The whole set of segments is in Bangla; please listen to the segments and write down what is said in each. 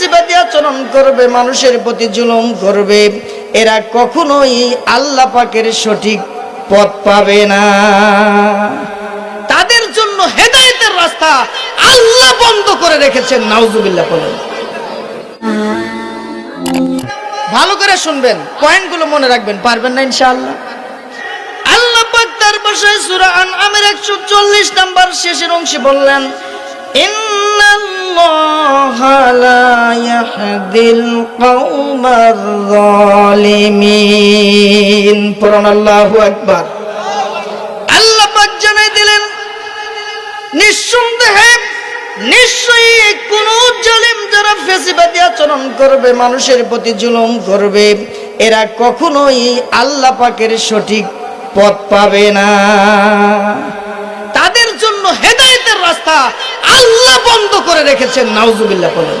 ফেসিবাদী আচরণ করবে, মানুষের প্রতি জুলুম করবে। এরা কখনোই আল্লাহ পাকের সঠিক পথ পাবে না। তাদের জন্য হেদায়েতের রাস্তা আল্লাহ বন্ধ করে রেখেছেন, নাউজুবিল্লাহ বলেন। ভালো করে শুনবেন, পয়েন্টগুলো মনে রাখবেন, পারবেন না ইনশাআল্লাহ। আল্লাহ পাক তার ভাষায় সূরা আনআমের 140 নাম্বার শেষের অংশে বললেন, ইন্নাল্লাহা লা ইয়াহদিল কওমার যালিমিন পড়ুন আল্লাহু আকবার। আল্লাহ জানাই দিলেন, নিঃসন্দেহে নিশ্চয়ই কোন জালিম যারা ফেসিবাদী আচরণ করবে, মানুষের প্রতি জুলুম করবে, এরা কখনোই আল্লাহ পাকের সঠিক পথ পাবে না। তাদের জন্য হেদায়েতের রাস্তা আল্লাহ বন্ধ করে রেখেছেন, নাউজুবিল্লাহ বলেন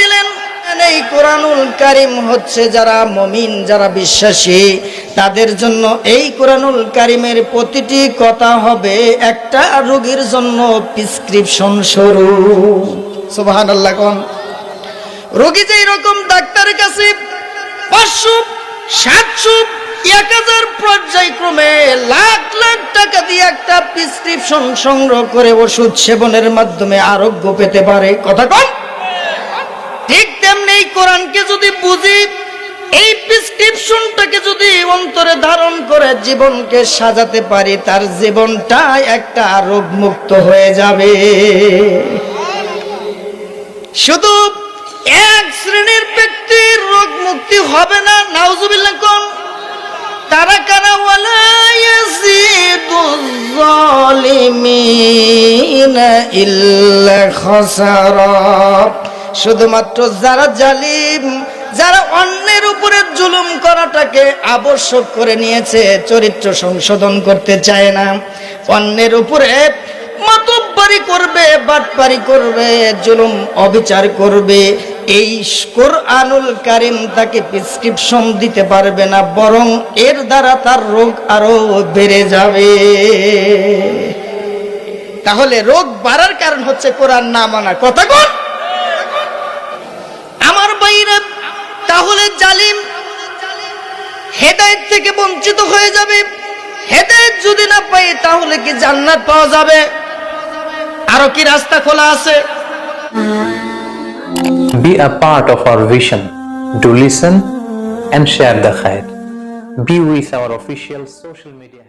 দিলেন, এই কোরআনুল কারিম হচ্ছে যারা মমিন, যারা বিশ্বাসী, তাদের জন্য এই কোরআনুল কারিমের প্রতিটি কথা হবে একটা রোগীর জন্য প্রিসক্রিপশন স্বরূপ। রোগী যেই রকম ডাক্তারের কাছে পাঁচশো, সাতশো, এক হাজার পর্যায়ক্রমে লাখ লাখ টাকা দিয়ে একটা প্রিসক্রিপশন সংগ্রহ করে ওষুধ সেবনের মাধ্যমে আরোগ্য পেতে পারে। কথা ঠিক তেমনি এই কোরআনকে যদি বুঝি, এই প্রেসক্রিপশনটাকে যদি অন্তরে ধারণ করে জীবনকে সাজাতে পারি, তার জীবনটা একটা রোগমুক্ত হয়ে যাবে। শুধু এক শ্রেণির ব্যক্তির রোগ মুক্তি হবে না, নাউজুবিল্লাহ তারা কারা ওয়ালা ইল্লা খাসারা। শুধুমাত্র যারা জালিম, যারা অন্যের উপরে জুলুম করাটাকে আবশ্যক করে নিয়েছে, চরিত্র সংশোধন করতে চায় না। অন্যের উপরে মাতব্বারি করবে, বাটপারি করবে, জুলুম অবিচার করবে। এই কোরআনুল কারিম তাকে প্রেসক্রিপশন দিতে পারবে না, বরং এর দ্বারা তার রোগ আরও বেড়ে যাবে। তাহলে রোগ বাড়ার কারণ হচ্ছে কোরআন না মানা। কথা কোন? তাহলে জালিম হেদায়ত থেকে বঞ্চিত হয়ে যাবে। হেদায়ত যদি না পাই তাহলে কি জান্নাত পাওয়া যাবে? আরও কি রাস্তা খোলা আছে? Be a part of our vision to listen and share the care be with our official social media